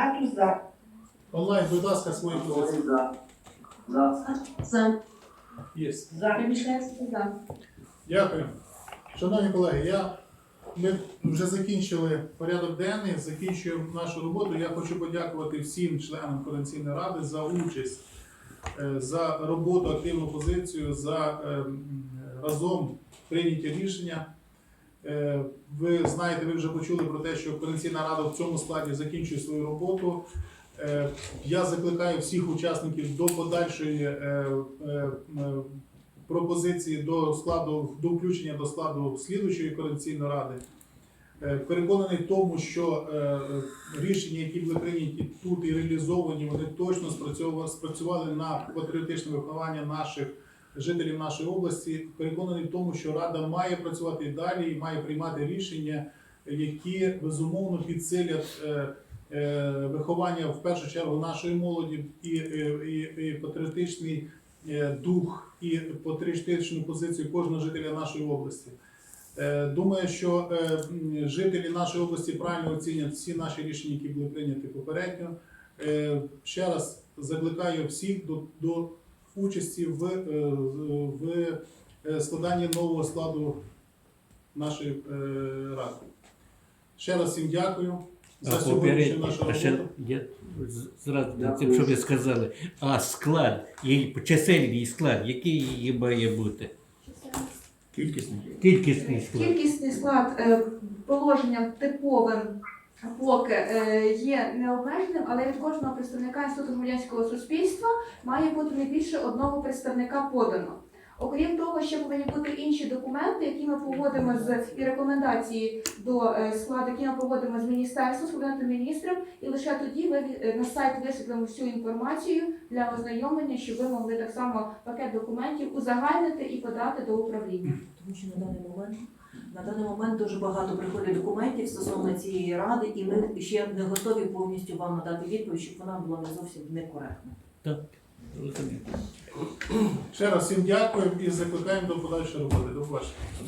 Матус за. Онлайн, будь ласка, свої позиції. За. За. За. Є. За. Приміщається за. Дякую. Шановні колеги, я, ми вже закінчили порядок денний, закінчуємо нашу роботу. Я хочу подякувати всім членам Координаційної ради за участь, е, за роботу, активну позицію, за е, разом прийняті рішення. Е, Ви знаєте, ви вже почули про те, що Координаційна рада в цьому складі закінчує свою роботу. Е, Я закликаю всіх учасників до подальшої е, пропозиції до складу до включення до складу слідуючої координаційної ради. Переконаний в тому, що рішення, які були прийняті тут і реалізовані, вони точно спрацювали на патріотичне виховання наших жителів нашої області. Переконаний в тому, що рада має працювати і далі і має приймати рішення, які безумовно підсилять е, е, виховання в першу чергу нашої молоді і, е, і, і патріотичний дух і патріотичну позицію кожного жителя нашої області. Думаю, що жителі нашої області правильно оцінять всі наші рішення, які були прийняті попередньо. Ще раз закликаю всіх до, до участі в, е, в е, складанні нового складу нашої е, ради. Ще раз всім дякую за А сьогоднішню нашу роботу. я зразу Дякую. цим, що ви сказали, а склад, її чисельний склад, який її має бути? Кількісний. Кількісний склад. Кількісний склад положенням типовим поки е, є необмеженим, але від кожного представника інституту громадянського суспільства має бути не більше одного представника подано. Окрім того, ще повинні бути документи, які ми погодимо з і рекомендації до е, складу, які ми погодимо з міністерством, з кабінетом міністрів, і лише тоді ми е, на сайт висвітлимо всю інформацію для ознайомлення, щоб ви могли так само пакет документів узагальнити і подати до управління. Тому що на даний момент на даний момент дуже багато приходить документів стосовно цієї ради, і ми ще не готові повністю вам надати відповідь, щоб вона була не зовсім некоректна. Розумію. Ще раз всім дякую і закликаємо до подальшої роботи. До побачення.